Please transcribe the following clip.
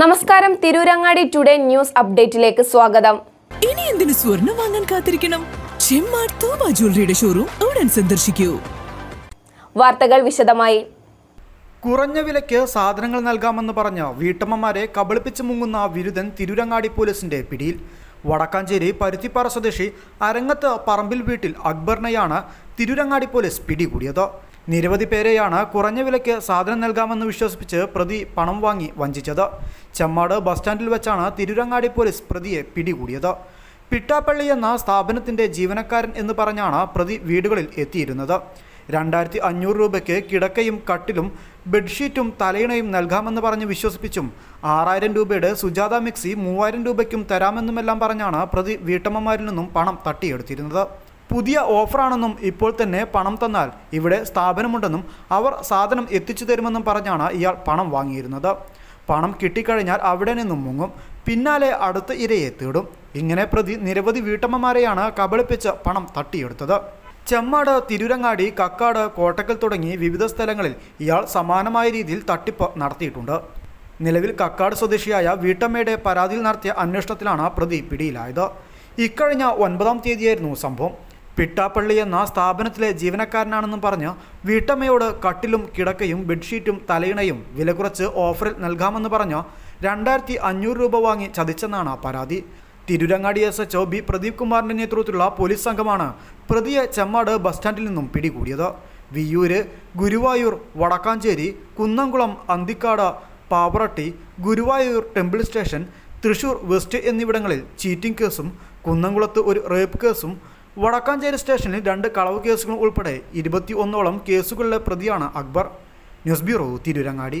നമസ്കാരം. Tirurangadi today news അപ്ഡേറ്റിലേക്ക് സ്വാഗതം. ഇനി എന്തിനു സ്വർണം വാങ്ങാൻ കാത്തിരിക്കണം? ചെമ്മാട് തോമ ജ്വല്ലറിയുടെ ഷോറൂം ഉടൻ സന്ദർശിക്കൂ. വാർത്തകൾ വിശദമായി. കുറഞ്ഞ വിലയ്ക്ക് സാധനങ്ങൾ നൽകാമെന്ന് പറഞ്ഞ വീട്ടമ്മമാരെ കബളിപ്പിച്ച് മുങ്ങുന്ന വിരുദൻ തിരൂരങ്ങാടി പോലീസിന്റെ പിടിയിൽ. വടക്കാഞ്ചേരി പരുത്തിപ്പാറ സ്വദേശി അരങ്ങത്ത് പറമ്പിൽ വീട്ടിൽ അക്ബറിനെയാണ് തിരൂരങ്ങാടി പോലീസ് പിടികൂടിയത്. നിരവധി പേരെയാണ് കുറഞ്ഞ വിലയ്ക്ക് സാധനം നൽകാമെന്ന് വിശ്വസിപ്പിച്ച് പ്രതി പണം വാങ്ങി വഞ്ചിച്ചത്. ചെമ്മാട് ബസ് സ്റ്റാൻഡിൽ വെച്ചാണ് തിരുരങ്ങാടി പോലീസ് പ്രതിയെ പിടികൂടിയത്. പിട്ടാപ്പള്ളി എന്ന സ്ഥാപനത്തിന്റെ ജീവനക്കാരൻ എന്ന് പറഞ്ഞാണ് പ്രതി വീടുകളിൽ എത്തിയിരുന്നത്. രണ്ടായിരത്തി അഞ്ഞൂറ് രൂപയ്ക്ക് കിടക്കയും കട്ടിലും ബെഡ്ഷീറ്റും തലയിണയും നൽകാമെന്ന് പറഞ്ഞ് വിശ്വസിപ്പിച്ചും ആറായിരം രൂപയുടെ സുജാത മിക്സി മൂവായിരം രൂപയ്ക്കും തരാമെന്നുമെല്ലാം പറഞ്ഞാണ് പ്രതി വീട്ടമ്മമാരിൽ നിന്നും പണം തട്ടിയെടുത്തിരുന്നത്. പുതിയ ഓഫറാണെന്നും ഇപ്പോൾ തന്നെ പണം തന്നാൽ ഇവിടെ സ്ഥാപനമുണ്ടെന്നും അവർ സാധനം എത്തിച്ചു തരുമെന്നും പറഞ്ഞാണ് ഇയാൾ പണം വാങ്ങിയിരുന്നത്. പണം കിട്ടിക്കഴിഞ്ഞാൽ അവിടെ നിന്നും മുങ്ങും. പിന്നാലെ അടുത്ത ഇരയെ തേടും. ഇങ്ങനെ പ്രതി നിരവധി വീട്ടമ്മമാരെയാണ് കബളിപ്പിച്ച് പണം തട്ടിയെടുത്തത്. ചെമ്മാട് തിരുരങ്ങാടി കക്കാട് കോട്ടക്കൽ തുടങ്ങി വിവിധ സ്ഥലങ്ങളിൽ ഇയാൾ സമാനമായ രീതിയിൽ തട്ടിപ്പ് നടത്തിയിട്ടുണ്ട്. നിലവിൽ കക്കാട് സ്വദേശിയായ വീട്ടമ്മയുടെ പരാതിയിൽ നടത്തിയ അന്വേഷണത്തിലാണ് പ്രതി പിടിയിലായത്. ഇക്കഴിഞ്ഞ ഒൻപതാം തീയതിയായിരുന്നു സംഭവം. പിട്ടാപ്പള്ളി എന്ന സ്ഥാപനത്തിലെ ജീവനക്കാരനാണെന്നും പറഞ്ഞ് വീട്ടമ്മയോട് കട്ടിലും കിടക്കയും ബെഡ്ഷീറ്റും തലയിണയും വില കുറച്ച് ഓഫറിൽ നൽകാമെന്ന് പറഞ്ഞ് രണ്ടായിരത്തി അഞ്ഞൂറ് രൂപ വാങ്ങി ചതിച്ചെന്നാണ് പരാതി. Tirurangadi S H B Pradeep കുമാറിന്റെ നേതൃത്വത്തിലുള്ള പോലീസ് സംഘമാണ് പ്രതിയെ ചെമ്മാട് ബസ് സ്റ്റാൻഡിൽ നിന്നും പിടികൂടിയത്. Viyyur Guruvayur Vadakkanchery Kunnamkulam Anthikad Pavaratty Guruvayur temple station Thrissur west എന്നിവിടങ്ങളിൽ ചീറ്റിംഗ് കേസും കുന്നംകുളത്ത് ഒരു റേപ്പ് കേസും വടക്കാഞ്ചേരി സ്റ്റേഷനിൽ രണ്ട് കളവ് കേസുകളും ഉൾപ്പെടെ ഇരുപത്തി ഒന്നോളം കേസുകളിലെ പ്രതിയാണ് അക്ബർ. News bureau Tirurangadi.